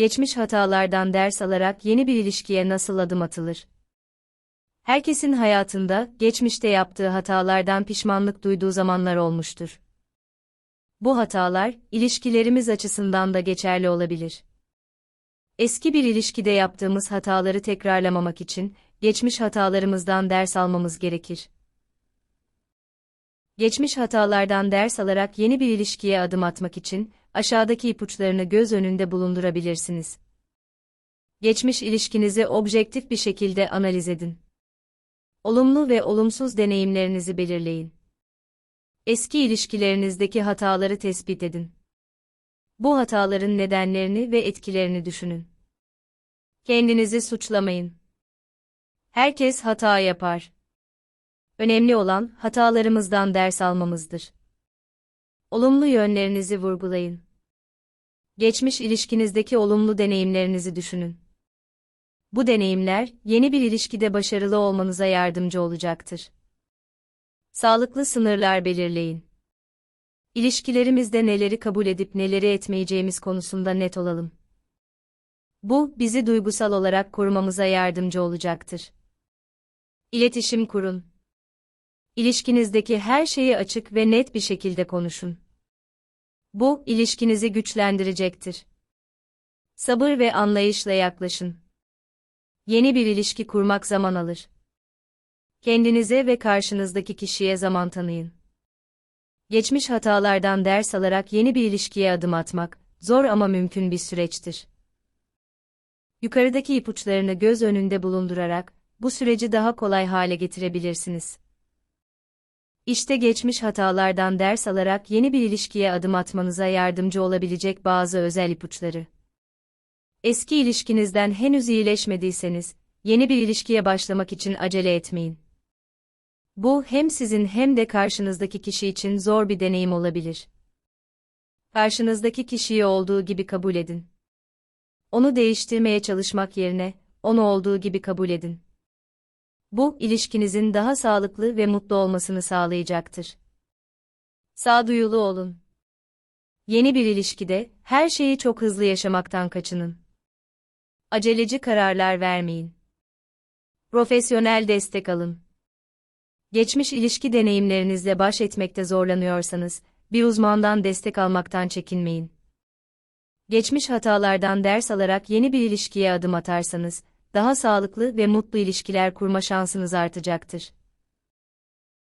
Geçmiş hatalardan ders alarak yeni bir ilişkiye nasıl adım atılır? Herkesin hayatında geçmişte yaptığı hatalardan pişmanlık duyduğu zamanlar olmuştur. Bu hatalar ilişkilerimiz açısından da geçerli olabilir. Eski bir ilişkide yaptığımız hataları tekrarlamamak için geçmiş hatalarımızdan ders almamız gerekir. Geçmiş hatalardan ders alarak yeni bir ilişkiye adım atmak için aşağıdaki ipuçlarını göz önünde bulundurabilirsiniz. Geçmiş ilişkinizi objektif bir şekilde analiz edin. Olumlu ve olumsuz deneyimlerinizi belirleyin. Eski ilişkilerinizdeki hataları tespit edin. Bu hataların nedenlerini ve etkilerini düşünün. Kendinizi suçlamayın. Herkes hata yapar. Önemli olan hatalarımızdan ders almamızdır. Olumlu yönlerinizi vurgulayın. Geçmiş ilişkinizdeki olumlu deneyimlerinizi düşünün. Bu deneyimler yeni bir ilişkide başarılı olmanıza yardımcı olacaktır. Sağlıklı sınırlar belirleyin. İlişkilerimizde neleri kabul edip neleri etmeyeceğimiz konusunda net olalım. Bu, bizi duygusal olarak korumamıza yardımcı olacaktır. İletişim kurun. İlişkinizdeki her şeyi açık ve net bir şekilde konuşun. Bu, ilişkinizi güçlendirecektir. Sabır ve anlayışla yaklaşın. Yeni bir ilişki kurmak zaman alır. Kendinize ve karşınızdaki kişiye zaman tanıyın. Geçmiş hatalardan ders alarak yeni bir ilişkiye adım atmak, zor ama mümkün bir süreçtir. Yukarıdaki ipuçlarını göz önünde bulundurarak, bu süreci daha kolay hale getirebilirsiniz. İşte geçmiş hatalardan ders alarak yeni bir ilişkiye adım atmanıza yardımcı olabilecek bazı özel ipuçları. Eski ilişkinizden henüz iyileşmediyseniz, yeni bir ilişkiye başlamak için acele etmeyin. Bu hem sizin hem de karşınızdaki kişi için zor bir deneyim olabilir. Karşınızdaki kişiyi olduğu gibi kabul edin. Onu değiştirmeye çalışmak yerine, onu olduğu gibi kabul edin. Bu, ilişkinizin daha sağlıklı ve mutlu olmasını sağlayacaktır. Sağduyulu olun. Yeni bir ilişkide, her şeyi çok hızlı yaşamaktan kaçının. Aceleci kararlar vermeyin. Profesyonel destek alın. Geçmiş ilişki deneyimlerinizle baş etmekte zorlanıyorsanız, bir uzmandan destek almaktan çekinmeyin. Geçmiş hatalardan ders alarak yeni bir ilişkiye adım atarsanız, daha sağlıklı ve mutlu ilişkiler kurma şansınız artacaktır.